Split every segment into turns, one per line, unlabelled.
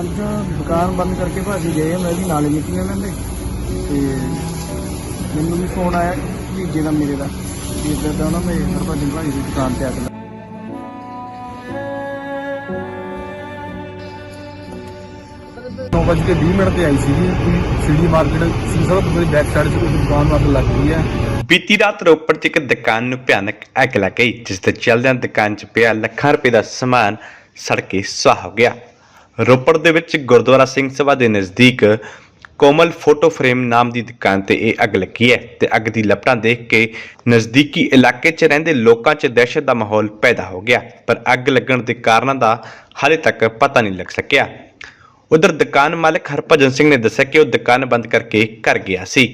ਅੱਜ ਦੁਕਾਨ ਬੰਦ ਕਰਕੇ ਭਾਜੀ ਗਏ, ਮੈਂ ਵੀ ਨਾਲੇ ਨਿਕਲਿਆ ਲੈਂਦੇ। ਤੇ ਮੈਨੂੰ ਵੀ ਫੋਨ ਆਇਆ ਭੀਜੇ ਦਾ ਮੇਰੇ ਦਾ, ਵੀ ਇੱਦਾਂ ਦਾ ਉਹਨਾਂ ਮੈਂ ਹਰਭਜਨ ਭਾਜੀ ਦੀ ਦੁਕਾਨ ਤੇ ਆ ਕੇ ਨੌ ਵਜੇ ਕੇ 20 ਮਿੰਟ ਤੇ ਆਈ ਸੀ ਜੀ ਸੀਡੀ ਮਾਰਕੀਟ ਸੀ ਸਭ ਤੋਂ ਬੈਕ ਸਾਈਡ ਤੇ ਕੋਈ ਦੁਕਾਨ ਨੂੰ ਲੱਗ ਗਈ ਹੈ।
ਬੀਤੀ ਰਾਤ ਰੋਪੜ 'ਚ ਇੱਕ ਦੁਕਾਨ ਨੂੰ ਭਿਆਨਕ ਅੱਗ ਲੱਗ ਗਈ, ਜਿਸ ਦੇ ਚੱਲਦਿਆਂ ਦੁਕਾਨ 'ਚ ਪਿਆ ਲੱਖਾਂ ਰੁਪਏ ਦਾ ਸਮਾਨ ਸੜ ਕੇ ਸੁਆਹ ਹੋ ਗਿਆ। ਰੋਪੜ ਦੇ ਵਿੱਚ ਗੁਰਦੁਆਰਾ ਸਿੰਘ ਸਭਾ ਦੇ ਨਜ਼ਦੀਕ ਕੋਮਲ ਫੋਟੋ ਫਰੇਮ ਨਾਮ ਦੀ ਦੁਕਾਨ ਤੇ ਇਹ ਅੱਗ ਲੱਗੀ ਹੈ ਤੇ ਅੱਗ ਦੀ ਲਪਟਾਂ ਦੇਖ ਕੇ ਨਜ਼ਦੀਕੀ ਇਲਾਕੇ 'ਚ ਰਹਿੰਦੇ ਲੋਕਾਂ 'ਚ ਦਹਿਸ਼ਤ ਦਾ ਮਾਹੌਲ ਪੈਦਾ ਹੋ ਗਿਆ, ਪਰ ਅੱਗ ਲੱਗਣ ਦੇ ਕਾਰਨਾਂ ਦਾ ਹਾਲੇ ਤੱਕ ਪਤਾ ਨਹੀਂ ਲੱਗ ਸਕਿਆ। ਉਧਰ ਦੁਕਾਨ ਮਾਲਕ ਹਰਭਜਨ ਸਿੰਘ ਨੇ ਦੱਸਿਆ ਕਿ ਉਹ ਦੁਕਾਨ ਬੰਦ ਕਰਕੇ ਘਰ ਗਿਆ ਸੀ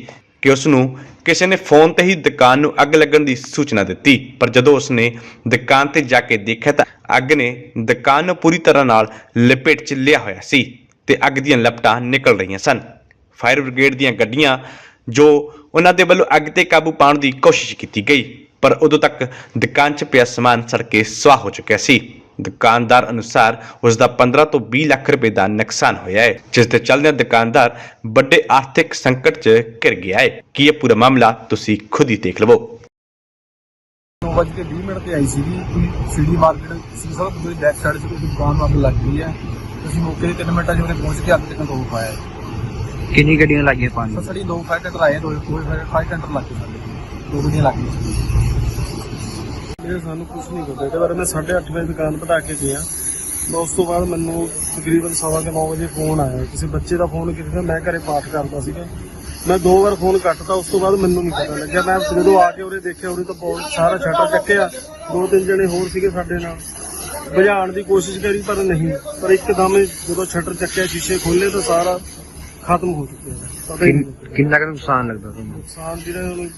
ਕਿ ਉਸ ਨੂੰ ਕਿਸੇ ਨੇ ਫੋਨ ਤੇ ਹੀ ਦੁਕਾਨ ਨੂੰ ਅੱਗ ਲੱਗਣ ਦੀ ਸੂਚਨਾ ਦਿੱਤੀ, ਪਰ ਜਦੋਂ ਉਸ ਨੇ ਦੁਕਾਨ ਤੇ ਜਾ ਕੇ ਦੇਖਿਆ ਤਾਂ ਅੱਗ ਨੇ ਦੁਕਾਨ ਨੂੰ ਪੂਰੀ ਤਰ੍ਹਾਂ ਨਾਲ ਲਪੇਟ 'ਚ ਲਿਆ ਹੋਇਆ ਸੀ ਤੇ ਅੱਗ ਦੀਆਂ ਲਪਟਾਂ ਨਿਕਲ ਰਹੀਆਂ ਸਨ। ਫਾਇਰ ਬ੍ਰਿਗੇਡ ਦੀਆਂ ਗੱਡੀਆਂ ਜੋ ਉਹਨਾਂ ਦੇ ਵੱਲੋਂ ਅੱਗ ਤੇ ਕਾਬੂ ਪਾਉਣ ਦੀ ਕੋਸ਼ਿਸ਼ ਕੀਤੀ ਗਈ, ਪਰ ਉਦੋਂ ਤੱਕ ਦੁਕਾਨ 'ਚ ਪਿਆ ਸਮਾਨ ਸੜ ਕੇ ਸੁਆਹ ਹੋ ਚੁੱਕਿਆ ਸੀ। ਦੁਕਾਨਦਾਰ ਅਨੁਸਾਰ ਉਸ ਦਾ 15 ਤੋਂ 20 ਲੱਖ ਰੁਪਏ ਦਾ ਨੁਕਸਾਨ ਹੋਇਆ ਹੈ, ਜਿਸ ਦੇ ਚੱਲਦਿਆਂ ਦੁਕਾਨਦਾਰ ਵੱਡੇ ਆਰਥਿਕ ਸੰਕਟ 'ਚ ਘਿਰ ਗਿਆ ਹੈ। ਕੀ ਇਹ ਪੂਰਾ ਮਾਮਲਾ ਤੁਸੀਂ ਖੁਦ ਹੀ ਦੇਖ ਲਵੋ।
ਵਜੇ ਕੇ 20 ਮਿੰਟ ਤੇ ਆਈ ਸੀ ਜੀ ਸੀਡੀ ਮਾਰਕੀਟ ਸੀ ਸਭ ਤੋਂ ਬੈਕ ਸਾਈਡ ਤੇ ਕੋਈ ਦੁਕਾਨ ਨੂੰ ਅੱਗ ਲੱਗ ਗਈ ਹੈ। ਅਸੀਂ ਮੌਕੇ ਤੇ 3 ਮਿੰਟਾਂ 'ਚ ਉਹਨੇ ਪਹੁੰਚ ਕੇ ਅੱਗ ਤੇ ਕੰਟਰੋਲ ਪਾਇਆ ਹੈ।
ਕਿੰਨੀ ਗੱਡੀਆਂ ਲੱਗੀਆਂ ਪਾਣੀ
ਸਰ ਸਾਡੀ ਦੋ ਫਾਇਰ ਟੈਂਡਰ ਆਏ ਦੋ ਦੋ ਫਾਇਰ ਟੈਂਡਰ ਲੱਗ ਗਏ ਸਾਡੇ। ਦੋ ਗੱਡੀਆਂ ਲੱਗ ਗਈਆਂ ਇਹ ਸਾਨੂੰ ਕੁਝ ਨਹੀਂ ਪਤਾ। ਇਹਦੇ ਬਾਰੇ ਮੈਂ 8:30 ਵਜੇ ਦੁਕਾਨ ਪਟਾ ਕੇ ਗਿਆ। ਮੈਂ ਉਸ ਤੋਂ ਬਾਅਦ ਮੈਨੂੰ ਤਕਰੀਬਨ ਸਵਾ ਕੇ 9 ਵਜੇ ਫੋਨ ਆਇਆ। ਕਿਸੇ ਬੱਚੇ ਦਾ ਫੋਨ ਕੀਤਾ ਮੈਂ ਘਰੇ ਪਾਠ ਕਰਦਾ ਸੀਗਾ। ਮੈਂ ਦੋ ਵਾਰ ਫੋਨ ਕੱਟਤਾ ਉਸ ਤੋਂ ਬਾਅਦ ਮੈਨੂੰ ਨਹੀਂ ਪਤਾ ਲੱਗਿਆ। ਮੈਂ ਜਦੋਂ ਆ ਕੇ ਉਰੇ ਦੇਖਿਆ ਉਰੇ ਤਾਂ ਬਹੁਤ ਸਾਰਾ ਛੱਟਾ ਚੱਕਿਆ। ਦੋ ਤਿੰਨ ਜਣੇ ਹੋਰ ਸੀਗੇ ਸਾਡੇ ਨਾਲ। ਬੁਝਾਉਣ ਦੀ ਕੋਸ਼ਿਸ਼ ਕਰੀ ਪਰ ਨਹੀਂ। ਪਰ ਇੱਕਦਮ ਜਦੋਂ ਸ਼ਟਰ ਚੱਕਿਆ ਸ਼ੀਸ਼ੇ ਖੋਲੇ ਤਾਂ ਸਾਰਾ ਖਤਮ ਹੋ ਚੁੱਕਿਆ। ਪਤਾ ਹੀ ਨਹੀਂ ਲੱਗਿਆ।
ਕਿੰਨਾ ਕੁ ਨੁਕਸਾਨ ਲੱਗਦਾ ਤੁਹਾਨੂੰ?
ਨੁਕਸਾਨ ਜਿਹੜਾ ਹੁਣ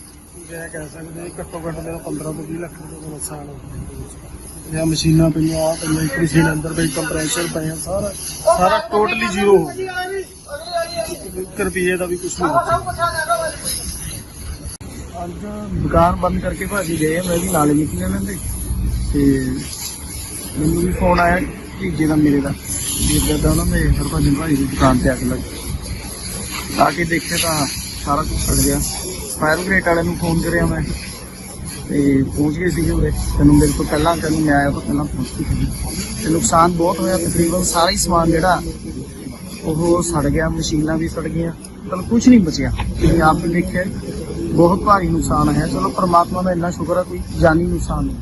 ਮੈਂ ਕਹਿ ਸਕਦੇ ਹਾਂ, ਘੱਟੋ ਘੱਟ ਮੇਰਾ 15 ਤੋਂ 20 ਲੱਖ ਰੁਪਏ ਦਾ ਨੁਕਸਾਨ ਹੋ ਗਿਆ। ਜਾਂ ਮਸ਼ੀਨਾਂ ਪਈਆਂ ਆ ਪਈਆਂ ਇੱਕ ਮਸ਼ੀਨ ਅੰਦਰ ਪਈ ਕੰਪਰੈਸਰ ਪਏ ਆ, ਸਾਰਾ ਸਾਰਾ ਟੋਟਲੀ ਜ਼ੀਰੋ ਹੋ ਗਿਆ। ਇੱਕ ਰੁਪਏ ਦਾ ਵੀ ਕੁਝ ਨਹੀਂ ਅੱਜ ਦੁਕਾਨ ਬੰਦ ਕਰਕੇ ਭਾਜੀ ਗਏ ਮੈਂ ਵੀ ਨਾਲੇ ਨਿਕਲਿਆ ਲੈਂਦੇ ਤੇ ਮੈਨੂੰ ਵੀ ਫੋਨ ਆਇਆ ਭੀਜੇ ਦਾ ਮੇਰੇ ਦਾ। ਵੀ ਦਾ ਉਹਨਾਂ ਦੇ ਹਰਭਜਨ ਭਾਜੀ ਦੀ ਦੁਕਾਨ ਤੇ ਅੱਗ ਲੱਗ ਗਈ। ਆ ਕੇ ਦੇਖਿਆ ਤਾਂ ਸਾਰਾ ਕੁਝ ਸੜ ਗਿਆ। ਫਾਇਰ ਬ੍ਰਿਗੇਡ ਵਾਲਿਆਂ ਨੂੰ ਫੋਨ ਕਰਿਆ ਮੈਂ। ਤੇ ਪਹੁੰਚ ਗਏ ਸੀਗੇ ਉਰੇ। ਤੈਨੂੰ ਮੇਰੇ ਤੋਂ ਪਹਿਲਾਂ, ਤੈਨੂੰ ਮੈਂ ਆਇਆ ਤਾਂ ਪਹਿਲਾਂ ਪਹੁੰਚ ਗਈ ਸੀ ਤੇ ਨੁਕਸਾਨ ਬਹੁਤ ਹੋਇਆ, ਤਕਰੀਬਨ ਸਾਰਾ ਹੀ ਸਮਾਨ ਜਿਹੜਾ ਉਹ ਸੜ ਗਿਆ, ਮਸ਼ੀਨਾਂ ਵੀ ਸੜ ਗਈਆਂ। ਮਤਲਬ ਕੁਝ ਨਹੀਂ ਬਚਿਆ। ਤੁਸੀਂ ਆਪ ਵੀ ਦੇਖਿਆ, ਬਹੁਤ ਭਾਰੀ ਨੁਕਸਾਨ ਹੈ ਚਲੋ, ਪਰਮਾਤਮਾ ਦਾ ਇੰਨਾ ਸ਼ੁਕਰ ਹੈ ਕੋਈ ਜਾਨੀ ਨੁਕਸਾਨ ਨਹੀਂ।